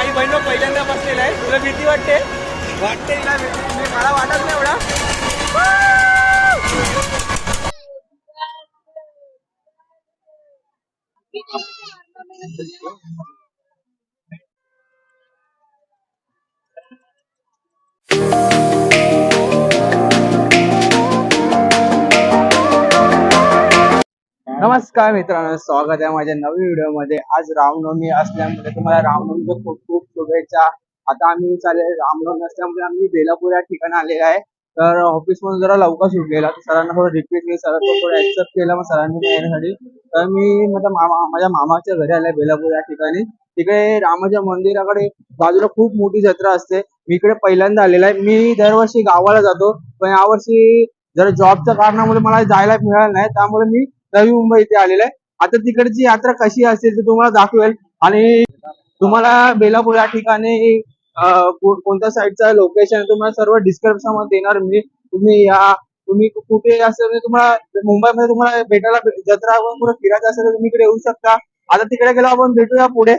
माझी बहिण पहिल्यांदा बसलेलं आहे. तुला भीती वाटते? वाटते तिला मी- मला वाटत नाही एवढा. नमस्कार मित्रांनो स्वागत आहे माझ्या नवीन व्हिडिओमध्ये आज रामनवमी असल्यामुळे तुम्हाला रामनवमीच्या खूप खूप शुभेच्छा. आता आम्ही चालेल रामनवमी असल्यामुळे आम्ही बेलापूर या ठिकाणी आलेलो आहे. तर ऑफिस मधून जरा लवकर सुटलेला तर सरांना थोडं रिक्वेस्ट केली सरांनी थोडं ऍक्सेप्ट केलं मग सरांनी येण्यासाठी. तर मी माझ्या मामा माझ्या मामाच्या घरी आले बेलापूर या ठिकाणी. तिकडे रामाच्या मंदिराकडे बाजूला खूप मोठी जत्रा असते. मी इकडे पहिल्यांदा आलेला आहे. मी दरवर्षी गावाला जातो पण यावर्षी जरा जॉबच्या कारणामुळे मला जायला मिळालं नाही. त्यामुळे मी नवी मुंबई इथे आलेलं आहे. आता तिकडची यात्रा कशी असेल ते तुम्हाला दाखवेल. आणि तुम्हाला बेलापूर या ठिकाणी कोणत्या साईडचं लोकेशन तुम्हाला सर्व डिस्क्रिप्शनमध्ये देणार मी. तुम्ही या तुम्ही कुठे असेल म्हणजे तुम्हाला मुंबईमध्ये तुम्हाला भेटायला जत्रा वगैरे फिरायचं असेल तर तुम्ही इकडे येऊ शकता. आता तिकडे गेलो आपण भेटूया पुढे.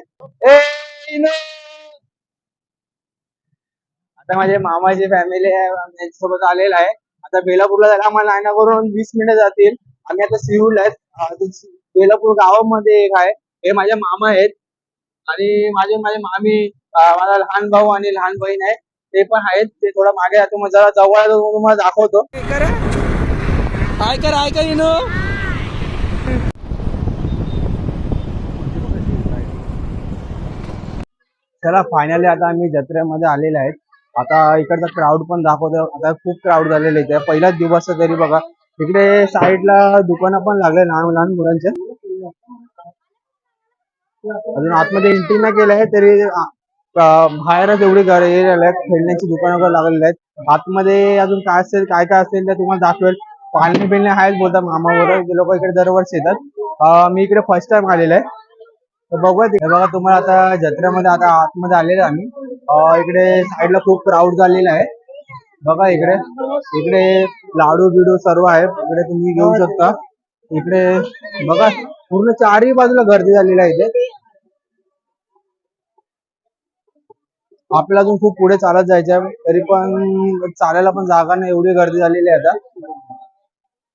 आता माझे मामाची फॅमिली आहे आम्ही त्यांच्यासोबत आलेला आहे. आता बेलापूरला जायला आम्हाला नायना करून वीस मिनिटं जातील. आम्ही आता सिहूल आहेत. बेलापूर गावामध्ये एक आहे. हे माझ्या मामा आहेत. आणि माझे माझे मामी माझा लहान भाऊ आणि लहान बहीण आहे. ते पण आहेत. ते थोडं मागे जातो मग जरा जवळ तुम्हाला दाखवतो. काय कर हाय कर इनो. चला फायनली आता आम्ही जत्रेमध्ये आलेले आहेत. आता इकडचा क्राऊड पण दाखवतो आता खूप क्राऊड झालेले इथे पहिलाच दिवस तरी बघा. इकडे साईडला दुकानं पण लागले लहान लहान मुलांचे. अजून आतमध्ये एंट्री नाही केलं आहे तरी बाहेरच एवढी गर्दी झाली खेळण्याची दुकानं वगैरे लागलेली आहेत. आतमध्ये अजून काय असेल काय काय असेल ते तुम्हाला दाखवेल. पाणी पिणे आहेत बोलता मामा वगैरे ते लोक इकडे दरवर्षी येतात. मी इकडे फर्स्ट टाइम आलेलो आहे. तर बघूया बघा तुम्हाला आता जत्रेमध्ये आता आतमध्ये आलेलो आम्ही. इकडे साईडला खूप क्राऊड झालेला आहे. बघा इकडे. इकडे लाडू बिडू सर्व आहे इकडे तुम्ही घेऊ शकता. इकडे बघा पूर्ण चारही बाजूला गर्दी झालेली आहे इथे. आपल्याला अजून खूप पुढे चालत जायचं आहे तरी पण चालायला पण जागा नाही. एवढी गर्दी झालेली आहे आता.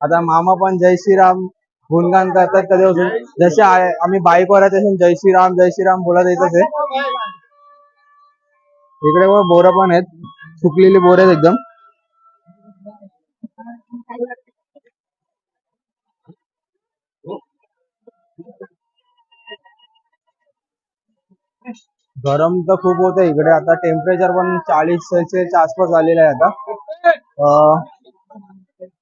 आता मामा पण जय श्रीराम गुणगान करतात कधी जसे आम्ही बाईकवर आहे तसे जय श्रीराम जय श्रीराम बोलत येतच आहे इकडे बोरं पण आहेत. सुकलेले बोर आहेत एकदम. गरम तर खूप होत इकडे. आता टेम्परेचर पण चाळीस सेल्सिअसच्या आसपास आलेलं आहे आता.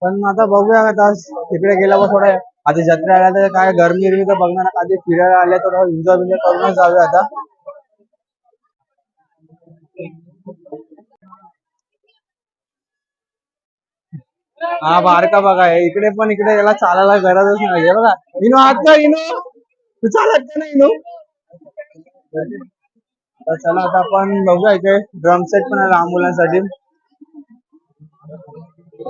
पण आता बघूया आता तिकडे गेल्यावर थोडं आता जत्रा आल्या तर काय गरमी गिरमी तर बघणार आधी फिरायला आल्या थोडं एन्जॉय बिन्जॉय करूनच जाऊया आता. हा बारका बघा इकडे पण इकडे याला चालायला गरजच नाही. बघा इनो हात का इनो. तू चालत का नाही इनो. चला आता आपण बघूया इथे ड्रम सेट पण आहे मुलांसाठी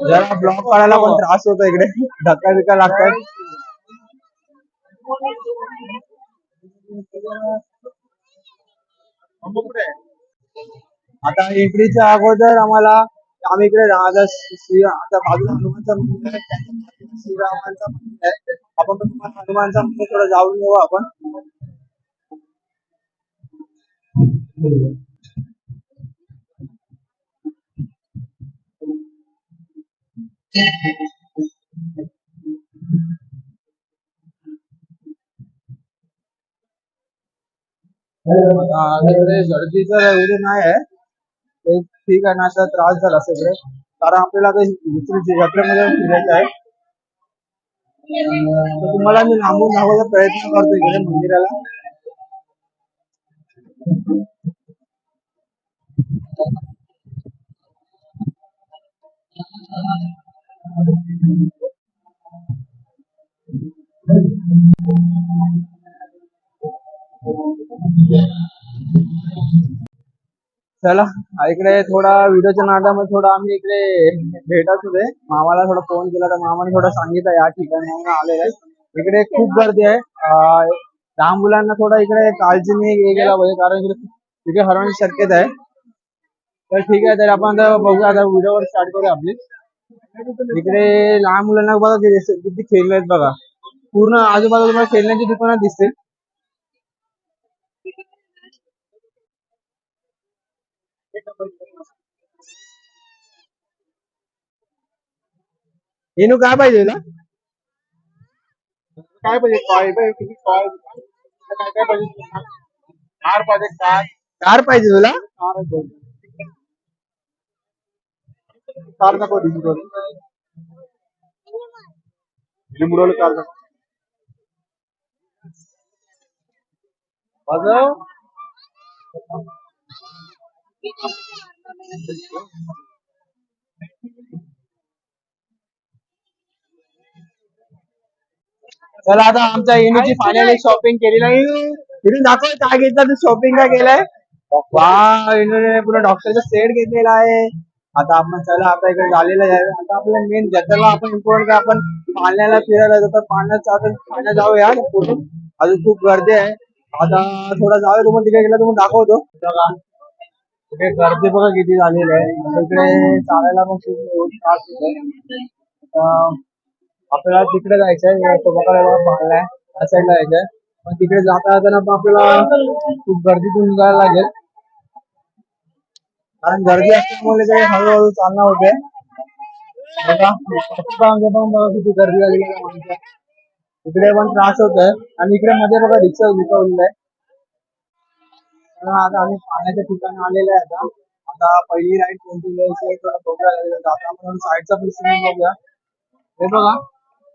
जरा ब्लॉक काढायला पण त्रास होतो इकडे. धक्का बिक्का लागतात आता एंट्रीच्या अगोदर आम्हाला आम्ही इकडे श्री आता बाजूला हनुमानचा मंदिर आहे. श्रीरामांचा मंदिर आहे. आपण पण हनुमानचा मंदिर थोडं जाऊन येऊ आपण. गर्दी तर एवढी नाही आहे. ठीक आहे ना आता त्रास झाला असेल कारण आपल्याला आता दुसरी फिरायचं आहे. तुम्हाला मी लांबून धावायचा प्रयत्न करतो इकडे मंदिराला. चला इकडे थोडा व्हिडिओच्या नादामध्ये थोडा आम्ही इकडे भेटत होते मामाला थोडा फोन केला तर मामाने थोडं सांगितलं या ठिकाणी आलेलं आहे. इकडे खूप गर्दी आहे. लहान मुलांना थोडा इकडे काळजीने हे केला पाहिजे कारण इकडे तिथे हरवण्याची शक्यता आहे. तर ठीक आहे तर आपण आता बघूया आता व्हिडिओवर स्टार्ट करूया आपली. इकडे लहान मुलांना बघा किती खेळले आहेत बघा. पूर्ण आजूबाजूला खेळण्याची दुकानं दिसतील. हेनू काय पाहिजे तुला काय पाहिजे? टॉय पाहिजे? किती टॉय काय काय पाहिजे? तुला? कार पाहिजे. कार कार पाहिजे तुला कार कार वाजव चला आता आमच्या इनूची फायनली शॉपिंग केलेली आहे. इनू दाखव काय घेतलं तू शॉपिंग काय केलंय. वा पुन्हा डॉक्टरचा सेट घेतलेला आहे. आता आपण चला आता इकडे झालेलं आहे. आता आपल्या मेन जत्रेला आपण इम्पॉर्टंट काय आपण पाण्याला फिरायला जातो. तर पाण्यात आता पाण्यात जाऊया. अजून खूप गर्दी आहे. आता थोडा जाऊया. तुम्हाला तिकडे गेला तुम्हाला दाखवतो. इकडे गर्दी बघा किती झालेली आहे. इकडे चालायला पण खूप त्रास होत आपल्याला तिकडे जायचंय टोबाकडे बघा त्या साईडला जायचंय. पण तिकडे जाता जाताना पण आपल्याला खूप गर्दीतून निघायला लागेल. कारण गर्दी असल्यामुळे काही हळूहळू चालना होते. बघा आमच्या पण बघा किती गर्दी झाली आहे. इकडे पण त्रास होत आहे आणि इकडे मध्ये बघा रिक्षा विकवलेलं आहे. आता आम्ही पाण्याच्या ठिकाणी आलेलो आहे आता. आता पहिली राईड कोणती घ्यायची आहे? थोडं बघूया. लागेल. आता साईडचा पण बघूया. हे बघा.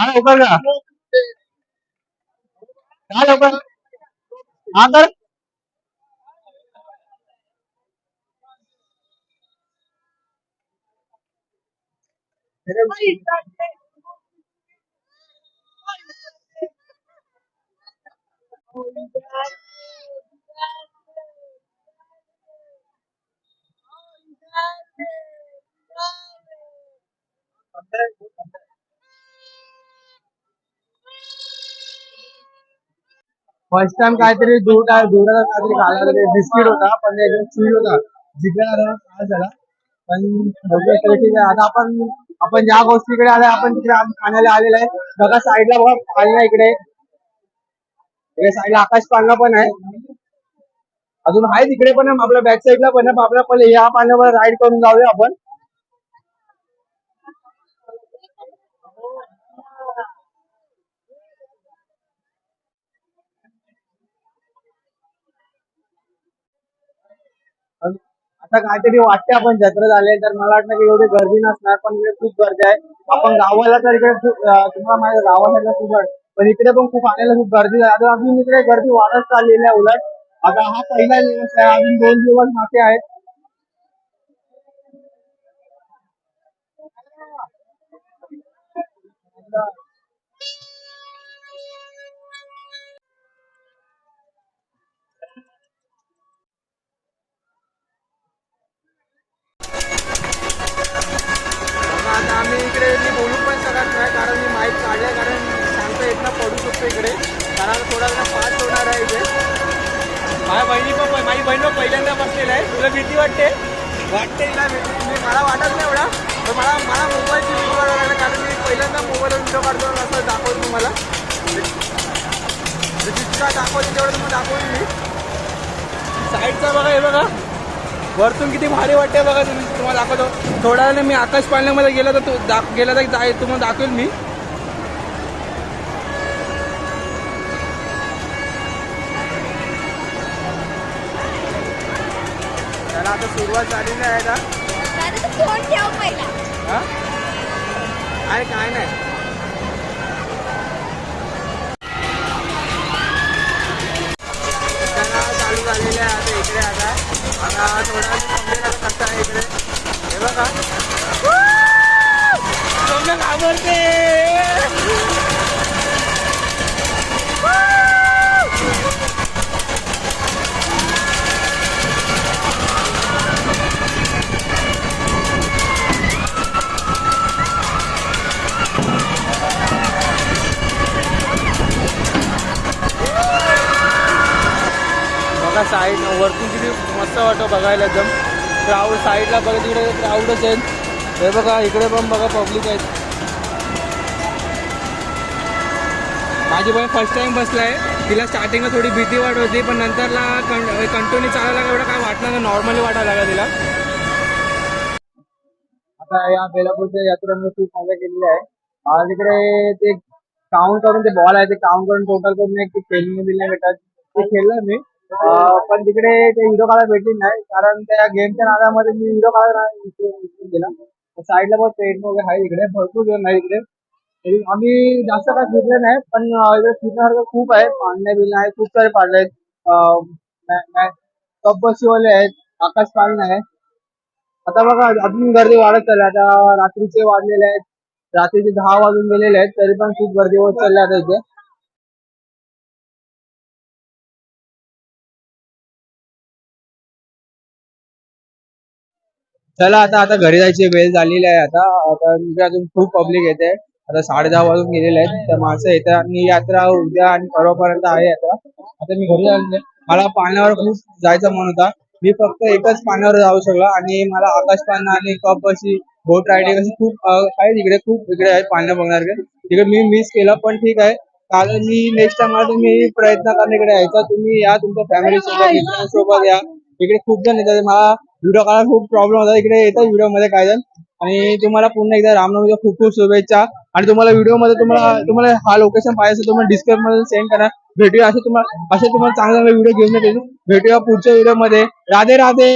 हा लवकर का हा लवकर. हा कर. फर्स्ट टाइम काहीतरी दूर दुराचा काहीतरी खायला होता बिस्किट होता पण एकदम स्वीट होता. जिंकला झाला. पण ठीक आहे. आता आपण आपण ज्या गोष्टीकडे आलोय आपण तिकडे खाण्याला आलेलो आहे. बघा साईडला बघा पाळणा इकडे. इकडे साईडला आकाश पाळणा पण आहे. अजून आहे तिकडे पण आपल्या बॅक साईडला पण आहे. पण आपल्या पहिले या पाण्यावर राईड करून जाऊया आपण. आता काहीतरी वाटते आपण जत्रा झाले तर मला वाटतं की एवढी गर्दी नसणार पण इकडे खूप गर्दी आहे. आपण गावाला तर इकडे तुम्हाला माझ्या गावाला खूप पण इकडे पण खूप आणायला खूप गर्दी आहे. आता अजून इकडे गर्दी वाढत चाललेली आहे उलट. आता हा पहिला दिवस आहे अजून दोन दिवस बाकी आहेत. बघा, आता आम्ही इकडे मी बोलू पण शकत नाही कारण मी माईक काढलाय कारण सांगता येत ना पडू शकतो इकडे. कारण थोडा वेळा फास्ट होणार आहे इथे. माझ्या बहिणी पण माझी बहीण पण पहिल्यांदा बसलेला आहे. तुला भीती वाटते? वाटते तिला भीती. म्हणजे मला वाटत नाही एवढा पण मला मला मोबाईलची भीती वाटायला लागली कारण मी पहिल्यांदा मोबाईलवर व्हिडिओ काढतो असं दाखवतो तुम्हाला म्हणजे जितका दाखवते तेवढं तुम्हाला दाखवून मी. साईडचा बघा हे बघा. वरतून किती भारी वाटते बघा तुम्ही. तुम्हाला दाखवतो. थोड्या वेळाने मी आकाश पाळण्यामध्ये गेला तर तो दाख गेला तर जाय तुम्हाला दाखवेल मी. त्याला आता सुरुवात झालेली आहे का हा? काय नाही हा थोडा वेळ थांबलेला कसा आहे इकडे हे बघा सौम्य घाबरते बघा साईड वरतून किती मस्त वाटतं बघायला एकदम. क्राऊड साईडला बघा तिकडे क्राऊडच आहेत. हे बघा इकडे पण बघा पब्लिक आहेत. माझी बहीण फर्स्ट टाइम आहे तिला स्टार्टिंगला थोडी भीती वाट होती पण नंतरला कंटिन्यू चालायला एवढं काय वाटलं नाही नॉर्मली वाटायला लागला तिला. आता या बेलापूरच्या यात्रेमध्ये खूप मजा केलेली आहे. मला तिकडे ते काउंट करून ते बॉल आहे ते काउंट करून टोटल करून एक खेळणी बिलणे भेटतात. ते खेळलं मी. पण तिकडे ते हिरो काळा भेटली नाही कारण त्या गेमच्या नादामध्ये मी हिरो काढायला गेला. साईडला पण ट्रेन वगैरे आहे इकडे भरपूर गेम आहे इकडे. आम्ही जास्त काय फिरले नाही पण इकडे फिरण्यासारखं खूप आहे. पाळणे बिळणे आहे खूप सारे पाळले आहेत. कप बसीवाले आहेत आकाश पाळणे आहे. आता बघा अजून गर्दी वाढत चालली आता रात्रीचे वाढलेले आहेत. रात्रीचे दहा वाजून गेलेले आहेत तरी पण खूप गर्दी होत चालली आता इथे. चला आता आता घरी जायची वेळ झालेली आहे आता. आता म्हणजे अजून खूप पब्लिक येते. आता साडे दहा वाजून गेलेले आहेत. तर माणसं येतात आणि यात्रा उद्या आणि परवापर्यंत आहे यात्रा. आता मी घरी आले मला पाण्यावर खूप जायचं मन होता. मी फक्त एकच पाण्यावर जाऊ शकलो. आणि मला आकाश आणि कप अशी बोट रायडिंग अशी खूप आहे तिकडे खूप इकडे आहे पाण्या बघण्यासारखे तिकडे मी मिस केलं पण ठीक आहे. कारण मी नेक्स्ट टाइम मला तुम्ही प्रयत्न करण्याकडे यायचा. तुम्ही या तुमच्या फॅमिली सोबत मित्रांसोबत या. इकडे खूप जण येतात. मला व्हिडिओ काढायला खूप प्रॉब्लेम होता. इकडे येतात व्हिडिओमध्ये काय जण आणि तुम्हाला पुन्हा एकदा रामनवमीच्या खूप खूप शुभेच्छा. आणि तुम्हाला व्हिडिओमध्ये तुम्हाला तुम्हाला हा लोकेशन पाहिजे असेल तुम्हाला डिस्क्रिप्शनमध्ये सेंड करा. भेटूया असे तुम्हाला असे तुम्हाला चांगले चांगले व्हिडिओ घेऊन भेटूया पुढच्या व्हिडिओमध्ये. राधे राधे!